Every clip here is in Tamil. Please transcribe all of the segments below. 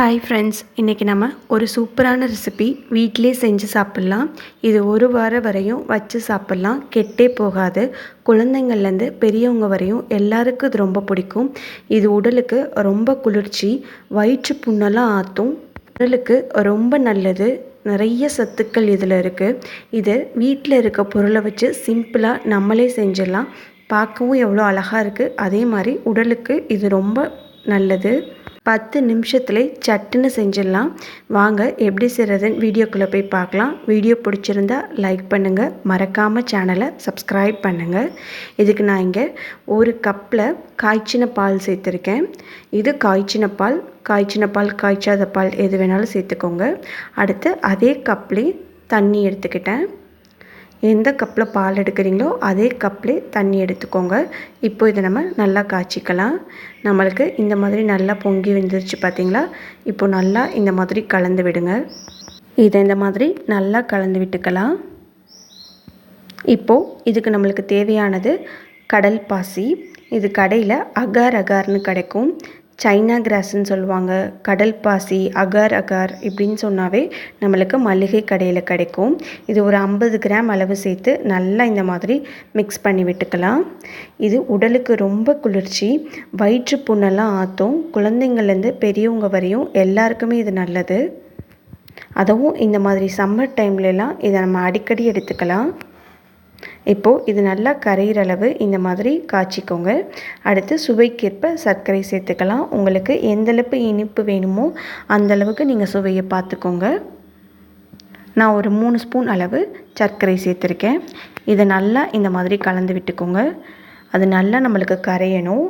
ஹாய் ஃப்ரெண்ட்ஸ் இன்றைக்கி நம்ம ஒரு சூப்பரான ரெசிபி வீட்டிலே செஞ்சு சாப்பிட்லாம். இது ஒரு வாரம் வரையும் வச்சு சாப்பிட்லாம். கெட்டே போகாது. குழந்தைங்கள்லேருந்து பெரியவங்க வரையும் எல்லாருக்கும் இது ரொம்ப பிடிக்கும். இது உடலுக்கு ரொம்ப குளிர்ச்சி வயிற்று புண்ணெல்லாம் ஆற்றும் உடலுக்கு ரொம்ப நல்லது. நிறைய சத்துக்கள் இதில் இருக்குது இது வீட்டில் இருக்க பொருளை வச்சு சிம்பிளாக நம்மளே செஞ்சிடலாம். பார்க்கவும் எவ்வளோ அழகாக இருக்குது அதே மாதிரி உடலுக்கு இது ரொம்ப நல்லது. பத்து நிமிஷத்தில் சட்டுன்னு செஞ்சிடலாம். வாங்க எப்படி செய்கிறதுன்னு வீடியோக்குள்ளே போய் பார்க்கலாம். வீடியோ பிடிச்சிருந்தா லைக் பண்ணுங்கள் மறக்காமல் சேனலை சப்ஸ்கிரைப் பண்ணுங்கள் இதுக்கு நான் இங்கே ஒரு கப்பில் காய்ச்சின பால் சேர்த்துருக்கேன். இது காய்ச்சின பால். காய்ச்சின பால் காய்ச்சாத பால் எது வேணாலும் சேர்த்துக்கோங்க. அடுத்து அதே கப்லேயே தண்ணி எடுத்துக்கிட்டேன். எந்த கப்பில் பால் எடுக்கிறீங்களோ அதே கப்லே தண்ணி எடுத்துக்கோங்க. இப்போ இதை நம்ம நல்லா காய்ச்சிக்கலாம். நம்மளுக்கு இந்த மாதிரி நல்லா பொங்கி வந்துருச்சு பார்த்தீங்களா? இப்போ நல்லா இந்த மாதிரி கலந்து விடுங்க. இதை இந்த மாதிரி நல்லா கலந்து விட்டுக்கலாம். இப்போது இதுக்கு நம்மளுக்கு தேவையானது கடல் பாசி. இது கடையில் அகார் அகார்னு கிடைக்கும். சைனா கிராஸ்ன்னு சொல்லுவாங்க. கடல் பாசி அகார் அகார் இப்படின்னு சொன்னாவே நம்மளுக்கு மளிகை கடையில் கிடைக்கும். இது ஒரு ஐம்பது கிராம் அளவு சேர்த்து நல்லா இந்த மாதிரி மிக்ஸ் பண்ணி விட்டுக்கலாம். இது உடலுக்கு ரொம்ப குளிர்ச்சி. வயிற்று புண்ணெல்லாம் ஆற்றும் குழந்தைங்கள்லேருந்து பெரியவங்க வரையும் எல்லாருக்குமே இது நல்லது. அதுவும் இந்த மாதிரி சம்மர் டைம்லலாம் இதை நம்ம அடிக்கடி எடுத்துக்கலாம். இப்போது இது நல்லா கரையிற அளவு இந்த மாதிரி காய்ச்சிக்கோங்க. அடுத்து சுவைக்கேற்ப சர்க்கரை சேர்த்துக்கலாம். உங்களுக்கு எந்தளவுக்கு இனிப்பு வேணுமோ அந்தளவுக்கு நீங்கள் சுவையை பார்த்துக்கோங்க. நான் ஒரு மூணு ஸ்பூன் அளவு சர்க்கரை சேர்த்துருக்கேன். இதை நல்லா இந்த மாதிரி கலந்து விட்டுக்கோங்க. அது நல்லா நம்மளுக்கு கரையணும்.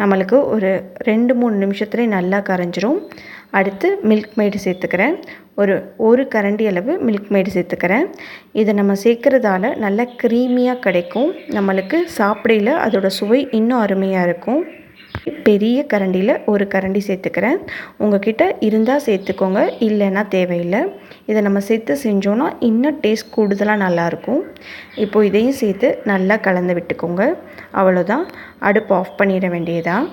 நம்மளுக்கு ஒரு ரெண்டு மூணு நிமிஷத்துலேயே நல்லா கரைஞ்சிரும். அடுத்து மில்க் மெய்டு சேர்த்துக்கிறேன். ஒரு ஒரு கரண்டி அளவு மில்க் மெய்டு சேர்த்துக்கிறேன். இதை நம்ம சேர்க்குறதால நல்லா க்ரீமியாக கிடைக்கும். நம்மளுக்கு சாப்பிடையில் அதோடய சுவை இன்னும் அருமையாக இருக்கும். பெரிய கரண்டியில் ஒரு கரண்டி சேர்த்துக்கிறேன். உங்ககிட்ட இருந்தால் சேர்த்துக்கோங்க இல்லைன்னா தேவையில்லை. இதை நம்ம சேர்த்து செஞ்சோன்னா இன்னும் டேஸ்ட் கூடுதலாக நல்லாயிருக்கும் இப்போது இதையும் சேர்த்து நல்லா கலந்து விட்டுக்கோங்க. அவ்வளோதான் அடுப்பு ஆஃப் பண்ணிட வேண்டியதான்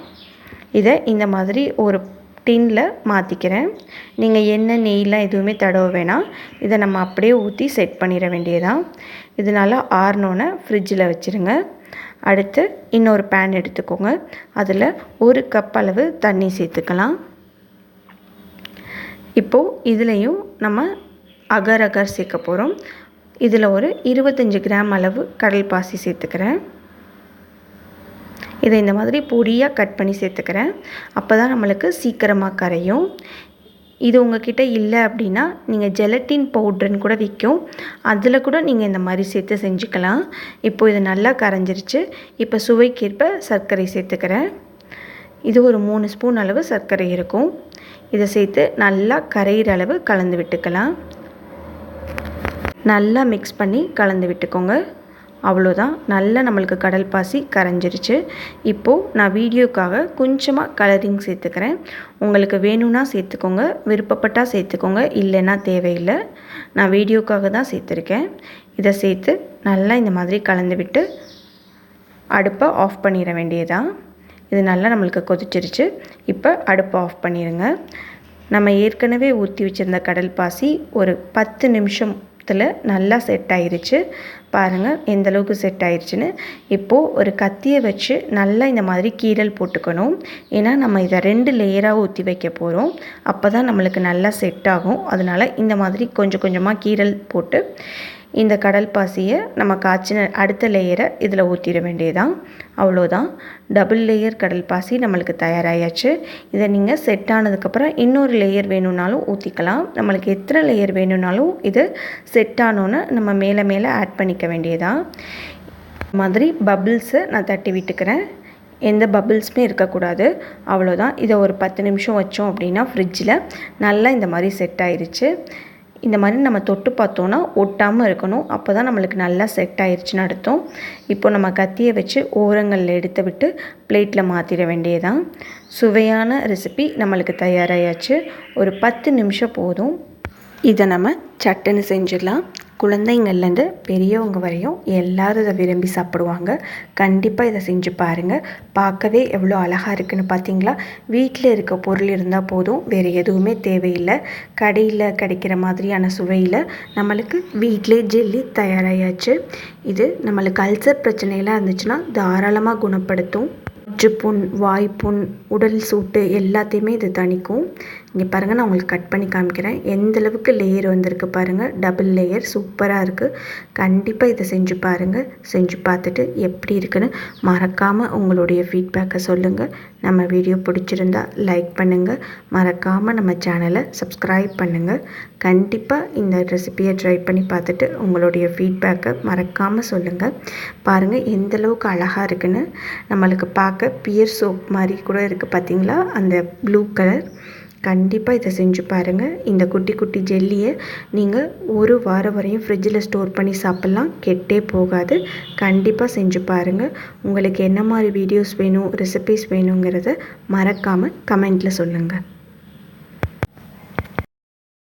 இதை இந்த மாதிரி ஒரு டின்னில் மாற்றிக்கிறேன் நீங்கள் எண்ணெய் நெய்லாம் எதுவுமே தடவ வேணாம். இதை நம்ம அப்படியே ஊற்றி செட் பண்ணிட வேண்டியதான் இதனால் ஆறினோன்னே ஃப்ரிட்ஜில் வச்சுருங்க. அடுத்து இன்னொரு பேன் எடுத்துக்கோங்க. அதில் ஒரு கப் அளவு தண்ணி சேர்த்துக்கலாம். இப்போது இதுலேயும் நம்ம அகர் அகர் சேர்க்க போகிறோம் இதில் ஒரு இருபத்தஞ்சி கிராம் அளவு கடல் பாசி சேர்த்துக்கிறேன். இதை இந்த மாதிரி பொடியாக கட் பண்ணி சேர்த்துக்கிறேன். அப்போ தான் நம்மளுக்கு சீக்கிரமாக கரையும். இது உங்ககிட்ட இல்லை அப்படின்னா நீங்கள் ஜெலட்டின் பவுட்ருன்னு கூட விற்கும் அதில் கூட நீங்கள் இந்த மாதிரி சேர்த்து செஞ்சுக்கலாம். இப்போது இது நல்லா கரைஞ்சிருச்சு. இப்போ சுவைக்கேற்ப சர்க்கரை சேர்த்துக்கிறேன். இது ஒரு மூணு ஸ்பூன் அளவு சர்க்கரை இருக்கும். இதை சேர்த்து நல்லா கரையிற அளவு கலந்து விட்டுக்கலாம். நல்லா மிக்ஸ் பண்ணி கலந்து விட்டுக்கோங்க. அவ்வளோதான். நல்லா நம்மளுக்கு கடல் பாசி கரைஞ்சிருச்சு. இப்போது நான் வீடியோக்காக கொஞ்சமாக கலரிங் சேர்த்துக்கிறேன். உங்களுக்கு வேணும்னா சேர்த்துக்கோங்க விருப்பப்பட்டால் சேர்த்துக்கோங்க இல்லைன்னா தேவையில்லை. நான் வீடியோக்காக தான் சேர்த்துருக்கேன். இதை சேர்த்து நல்லா இந்த மாதிரி கலந்து விட்டு அடுப்பை ஆஃப் பண்ணிட வேண்டியதான் இது நல்லா நம்மளுக்கு கொதிச்சிருச்சு. இப்போ அடுப்பை ஆஃப் பண்ணிடுங்க. நம்ம ஏற்கனவே ஊற்றி வச்சுருந்த கடல் பாசி ஒரு பத்து நிமிஷம் பக்கத்தில் நல்லா செட் ஆயிருச்சு. பாருங்கள் எந்த அளவுக்கு செட் ஆயிடுச்சுன்னு இப்போது ஒரு கத்தியை வச்சு நல்லா இந்த மாதிரி கீரல் போட்டுக்கணும். ஏன்னா நம்ம இதை ரெண்டு லேயராக ஊற்றி வைக்க போகிறோம் அப்போ தான் நம்மளுக்கு நல்லா செட் ஆகும். அதனால் இந்த மாதிரி கொஞ்சம் கொஞ்சமாக கீரல் போட்டு இந்த கடல் பாசியை நம்ம காய்ச்சின அடுத்த லேயரை இதில் ஊற்றிட வேண்டியதான் அவ்வளோதான் டபுள் லேயர் கடல் பாசி நம்மளுக்கு தயாராகியாச்சு இதை நீங்கள் செட் ஆனதுக்கப்புறம் இன்னொரு லேயர் வேணும்னாலும் ஊற்றிக்கலாம் நம்மளுக்கு எத்தனை லேயர் வேணும்னாலும் இது செட் ஆனோன்னு நம்ம மேலே மேலே ஆட் பண்ணிக்க வேண்டியதான் மாதிரி பபிள்ஸை நான் தட்டி விட்டுக்கிறேன். எந்த பபிள்ஸுமே இருக்கக்கூடாது. அவ்வளோதான் இதை ஒரு பத்து நிமிஷம் வச்சோம் அப்படின்னா ஃப்ரிட்ஜில் நல்லா இந்த மாதிரி செட் ஆயிடுச்சு இந்த மாதிரி நம்ம தொட்டு பார்த்தோன்னா ஒட்டாமல் இருக்கணும். அப்போ தான் நம்மளுக்கு நல்லா செட் ஆயிடுச்சுன்னு அர்த்தம். இப்போ நம்ம கத்தியை வச்சு ஓரங்களில் எடுத்து விட்டு பிளேட்டில் மாற்றிட வேண்டியதான் சுவையான ரெசிபி நம்மளுக்கு தயாராகியாச்சு ஒரு பத்து நிமிஷம் போதும். இதை நம்ம சட்டுன்னு செஞ்சிடலாம். குழந்தைங்கள்லேருந்து பெரியவங்க வரையும் எல்லோரும் இதை விரும்பி சாப்பிடுவாங்க. கண்டிப்பாக இதை செஞ்சு பாருங்கள் பார்க்கவே எவ்வளோ அழகாக இருக்குன்னு பார்த்தீங்களா? வீட்டில் இருக்க பொருள் இருந்தால் போதும். வேறு எதுவுமே தேவையில்லை. கடையில் கிடைக்கிற மாதிரியான சுவையில் நம்மளுக்கு வீட்டிலே ஜெல்லி தயாராகியாச்சு இது நம்மளுக்கு அல்சர் பிரச்சனையெல்லாம் இருந்துச்சுன்னா தாராளமாக குணப்படுத்தும். வயிற்றுப்புண் வாய்ப்புண் உடல் சூட்டு எல்லாத்தையுமே இது தணிக்கும். இங்கே பாருங்கள் நான் உங்களுக்கு கட் பண்ணி காமிக்கிறேன். எந்த அளவுக்கு லேயர் வந்திருக்கு பாருங்கள் டபுள் லேயர் சூப்பராக இருக்குது கண்டிப்பாக இதை செஞ்சு பாருங்கள் செஞ்சு பார்த்துட்டு எப்படி இருக்குன்னு மறக்காமல் உங்களுடைய ஃபீட்பேக்கை சொல்லுங்கள் நம்ம வீடியோ பிடிச்சிருந்தா லைக் பண்ணுங்கள் மறக்காமல் நம்ம சேனலை சப்ஸ்கிரைப் பண்ணுங்கள் கண்டிப்பாக இந்த ரெசிபியை ட்ரை பண்ணி பார்த்துட்டு உங்களுடைய ஃபீட்பேக்கை மறக்காமல் சொல்லுங்கள் பாருங்கள் எந்த அளவுக்கு அழகாக இருக்குன்னு. நம்மளுக்கு பார்க்க பியர் சோப் மாதிரி கூட இருக்குது பார்த்தீங்களா அந்த ப்ளூ கலர் கண்டிப்பாக இதை செஞ்சு பாருங்கள் இந்த குட்டி குட்டி ஜெல்லியை நீங்கள் ஒரு வாரம் வரையும் ஃப்ரிட்ஜில் ஸ்டோர் பண்ணி சாப்பிட்லாம். கெட்டே போகாது. கண்டிப்பாக செஞ்சு பாருங்கள் உங்களுக்கு என்ன மாதிரி வீடியோஸ் வேணும் ரெசிபீஸ் வேணுங்கிறத மறக்காமல் கமெண்ட்டில் சொல்லுங்கள்